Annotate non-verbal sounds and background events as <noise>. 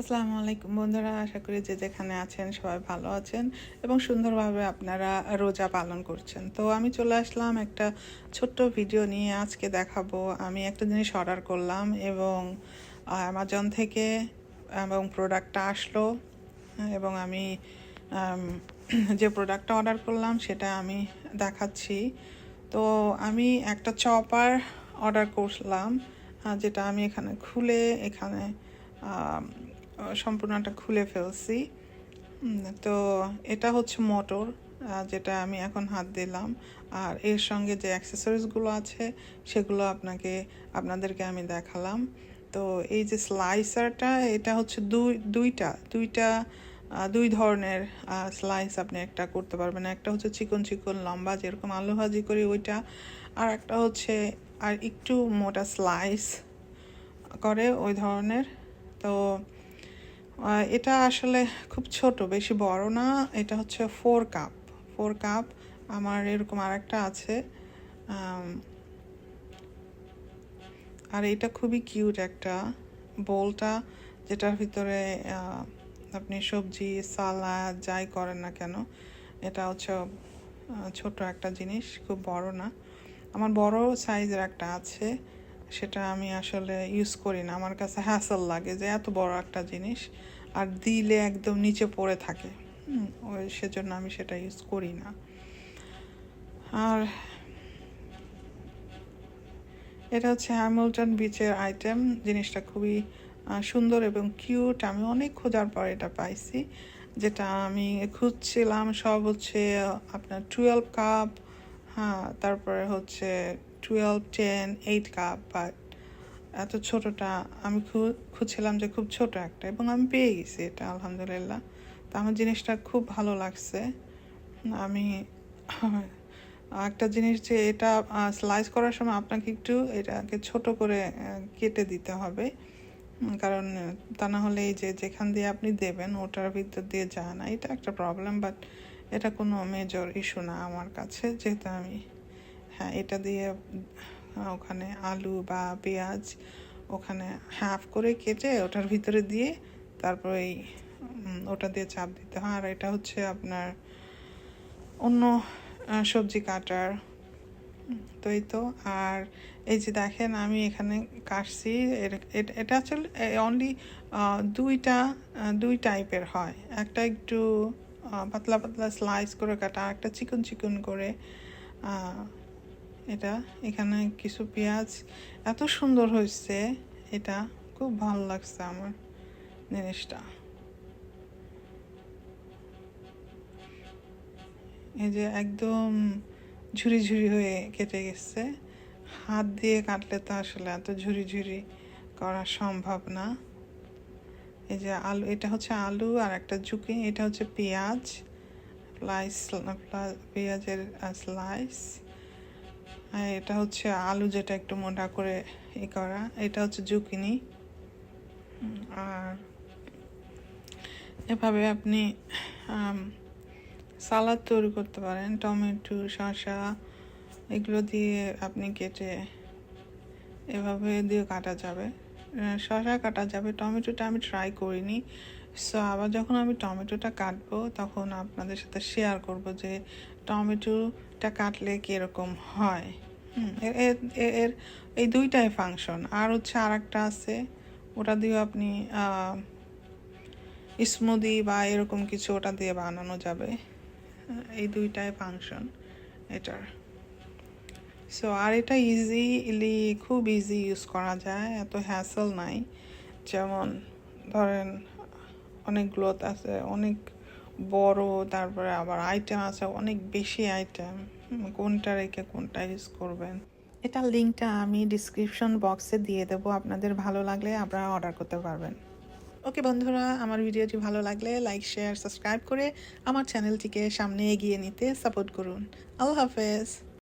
আসসালামু আলাইকুম বন্ধুরা, আশা করি যে যেখানে আছেন সবাই ভালো আছেন এবং সুন্দরভাবে আপনারা রোজা পালন করছেন। তো আমি চলে আসলাম একটা ছোট্ট ভিডিও নিয়ে, আজকে দেখাবো। আমি একটা জিনিস অর্ডার করলাম এবং অ্যামাজন থেকে এবং প্রোডাক্টটা আসলো এবং আমি যে প্রোডাক্টটা অর্ডার করলাম সেটা আমি দেখাচ্ছি। তো আমি একটা চপার অর্ডার করলাম যেটা আমি এখানে খুলে এখানে সম্পূর্ণটা খুলে ফেলছি। তো এটা হচ্ছে মোটর যেটা আমি এখন হাত দিলাম। আর এর সঙ্গে যে অ্যাক্সেসরিজগুলো আছে, সেগুলো আপনাকে, আপনাদেরকে আমি দেখালাম। তো এই যে স্লাইসারটা এটা হচ্ছে দুই, দুইটা দুইটা দুই ধরনের স্লাইস আপনি একটা করতে পারবেন। একটা হচ্ছে চিকন চিকন লম্বা, যেরকম আলু ভাজি করি ওইটা। আর একটা হচ্ছে, আর একটু মোটা স্লাইস করে ওই ধরনের। তো এটা আসলে খুব ছোট, বেশি বড় না। এটা হচ্ছে ফোর কাপ ফোর কাপ আমার এরকম আরেকটা আছে। আর এটা খুবই কিউট একটা বোলটা, যেটার ভিতরে আপনি সবজি, সালাদ, যাই করেন না কেন, এটা হচ্ছে ছোট একটা জিনিস, খুব বড় না। আমার বড় সাইজের একটা আছে। সেটা আমি আসলে ইউজ করি না। আমার কাছে হ্যাসল লাগে যে এত বড় একটা জিনিস আর দিলে একদম নিচে পড়ে থাকে। ওই সেজন্য আমি সেটা ইউজ করি না। আর এটা হচ্ছে হ্যামিল্টন বিচের আইটেম জিনিসটা খুবই সুন্দর এবং কিউট আমি অনেক খোঁজার পর এটা পাইছি। যেটা আমি খুঁজছিলাম সব হচ্ছে আপনার টুয়েলভ কাপ হ্যাঁ তারপরে হচ্ছে twelve ten eight cup but এত ছোটটা আমি খুঁজছিলাম যে খুব ছোট একটা এবং আমি পেয়ে গেছি এটা, আলহামদুলিল্লাহ। তো আমার জিনিসটা খুব ভালো লাগছে। আমি <laughs> একটা জিনিস যে এটা স্লাইস করার সময় আপনাকে একটু এটাকে ছোট করে কেটে দিতে হবে। কারণ তা না হলে এই যে যেখান দিয়ে আপনি দেবেন ওটার ভিতর দিয়ে যায় না। এটা একটা প্রবলেম বাট এটা কোনো মেজর ইস্যু না আমার কাছে, যেহেতু আমি হ্যাঁ এটা দিয়ে ওখানে আলু বা পেঁয়াজ ওখানে হাফ করে কেটে ওটার ভিতরে দিয়ে তারপর এই ওটা দিয়ে চাপ দিতে হয়। আর এটা হচ্ছে আপনার অন্য সবজি কাটার। তো এই তো, আর এই যে দেখেন আমি এখানে কাটছি এট- আসলে অনলি দুইটা দুই টাইপের হয়। একটা একটু পাতলা পাতলা স্লাইস করে কাটা একটা চিকন চিকন করে এটা, এখানে কিছু পেঁয়াজ। এত সুন্দর হয়েছে এটা, খুব ভালো লাগছে আমার জিনিসটা। এই যে একদম ঝুরি ঝুরি হয়ে কেটে গেছে। হাত দিয়ে কাটলে তো আসলে এত ঝুরি ঝুরি করা সম্ভব না। এই যে আলু, এটা হচ্ছে আলু আর একটা ঝুঁকি, এটা হচ্ছে পেঁয়াজ, স্লাইস, পেঁয়াজের স্লাইস। এটা হচ্ছে আলু যেটা একটু মোটা করে ই করা। এটা হচ্ছে জুকিনি। আর এভাবে আপনি সালাদ তৈরি করতে পারেন। টমেটো, শসা, এগুলো দিয়ে আপনি কেটে এভাবে দিয়ে কাটা যাবে। শসা কাটা যাবে। টমেটোটা আমি ট্রাই করিনি। সো আবার যখন আমি টমেটোটা কাটবো, তখন আপনাদের সাথে শেয়ার করব যে টমেটোটা কাটলে কীরকম হয়। এর- এর এই দুইটাই ফাংশন আর হচ্ছে আর একটা আছে, ওটা দিয়েও আপনি স্মুদি বা এরকম কিছু ওটা দিয়ে বানানো যাবে। এই দুইটাই ফাংশন এটার। সো আর এটা ইজিলি খুব ইজি ইউজ করা যায়, এত হ্যাসল নাই। যেমন ধরেন অনেক গ্লোথ আছে, অনেক বড়, তারপরে আবার আইটেম আছে, অনেক বেশি আইটেম কোনটা রেখে কোনটা ইউজ করবেন? এটার লিঙ্কটা আমি ডিসক্রিপশন বক্সে দিয়ে দেবো, আপনাদের ভালো লাগলে আপনারা অর্ডার করতে পারবেন। ওকে বন্ধুরা, আমার ভিডিওটি ভালো লাগলে লাইক শেয়ার সাবস্ক্রাইব করে আমার চ্যানেলটিকে সামনে এগিয়ে নিতে সাপোর্ট করুন। আল্লাহ হাফেজ।